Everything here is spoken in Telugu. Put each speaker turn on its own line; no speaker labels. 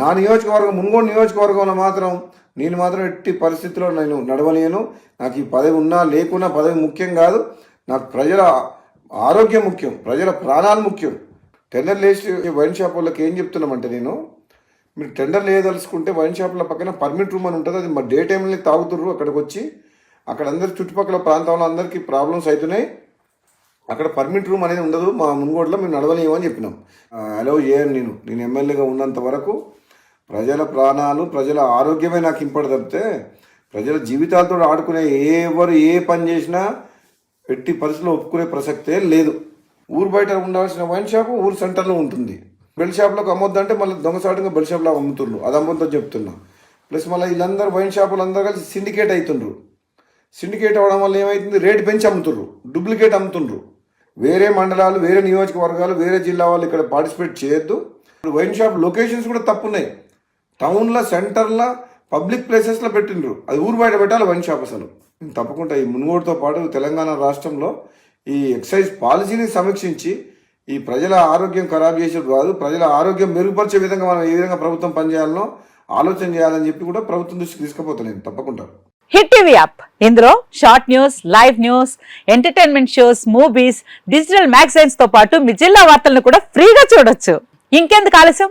నా నియోజకవర్గం మున్గోడు నియోజకవర్గంలో మాత్రం నేను మాత్రం ఎట్టి పరిస్థితిలో నేను నడవలేను. నాకు ఈ పదవి ఉన్నా లేకున్నా పదవి ముఖ్యం కాదు. నాకు ప్రజల ఆరోగ్యం ముఖ్యం ప్రజల ప్రాణాలు ముఖ్యం. టెండర్ లేచి వైన్ షాప్ వాళ్ళకి ఏం చెప్తున్నామంటే నేను మీరు టెండర్ లేదలుచుకుంటే వైన్ షాప్ల పక్కన పర్మిట్ రూమ్ అని ఉంటుంది అది మా డే టైంలో తాగుతుర్రు అక్కడికి వచ్చి అక్కడ అందరి చుట్టుపక్కల ప్రాంతంలో అందరికీ ప్రాబ్లమ్స్ అవుతున్నాయి అక్కడ పర్మిట్ రూమ్ అనేది ఉండదు మా మున్గోడులో మేము నడవలేము అని చెప్పినాం. అలౌ చేయను నేను. నేను ఎమ్మెల్యేగా ఉన్నంత వరకు ప్రజల ప్రాణాలు ప్రజల ఆరోగ్యమే నాకు ఇంపడి తప్పితే ప్రజల జీవితాలతో ఆడుకునే ఎవరు ఏ పని చేసినా ఎట్టి పరిస్థితుల్లో ఒప్పుకునే ప్రసక్తే లేదు. ఊరు బయట ఉండాల్సిన వైన్ షాప్ ఊరు సెంటర్లో ఉంటుంది. బెల్ షాప్లోకి అమ్మొద్దంటే మళ్ళీ దొంగసాటుగా బెల్ షాప్లో అమ్ముతుండ్రు. అది అమ్మొద్దని చెప్తున్నా. ప్లస్ మళ్ళీ వీళ్ళందరూ వైన్ షాపులు అందరూ కలిసి సిండికేట్ అవుతుండ్రు సిండికేట్ అవ్వడం వల్ల ఏమవుతుంది రేటు పెంచి అమ్ముతుండ్రు. డూప్లికేట్ అమ్ముతుండ్రు. వేరే మండలాలు వేరే నియోజకవర్గాలు వేరే జిల్లా వాళ్ళు ఇక్కడ పార్టిసిపేట్ చేయొద్దు. వైన్ షాప్ లొకేషన్స్ కూడా తప్పున్నాయి. టౌన్లో సెంటర్లో పబ్లిక్ ప్లేసెస్లో పెట్టిండ్రు. అది ఊరు బయట పెట్టాలి వన్ షాప్ అసలు. తప్పకుండా ఈ మునుగోడుతో పాటు తెలంగాణ రాష్ట్రంలో ఈ ఎక్సైజ్ పాలసీని సమీక్షించి ఈ ప్రజల ఆరోగ్యం ఖరాబ్ చేసేది కాదు ప్రజల ఆరోగ్యం మెరుగుపరిచే విధంగా మనం ఏ విధంగా ప్రభుత్వం పనిచేయాలనో ఆలోచన చేయాలని చెప్పి కూడా ప్రభుత్వం దృష్టికి తీసుకుపోతాను తప్పకుండా.
Hit TV app. ఇందులో short news live news entertainment shows movies digital మ్యాగజైన్స్తో పాటు మీ జిల్లా వార్తలను కూడా ఫ్రీగా చూడొచ్చు. ఇంకెందుకు ఆలస్యం?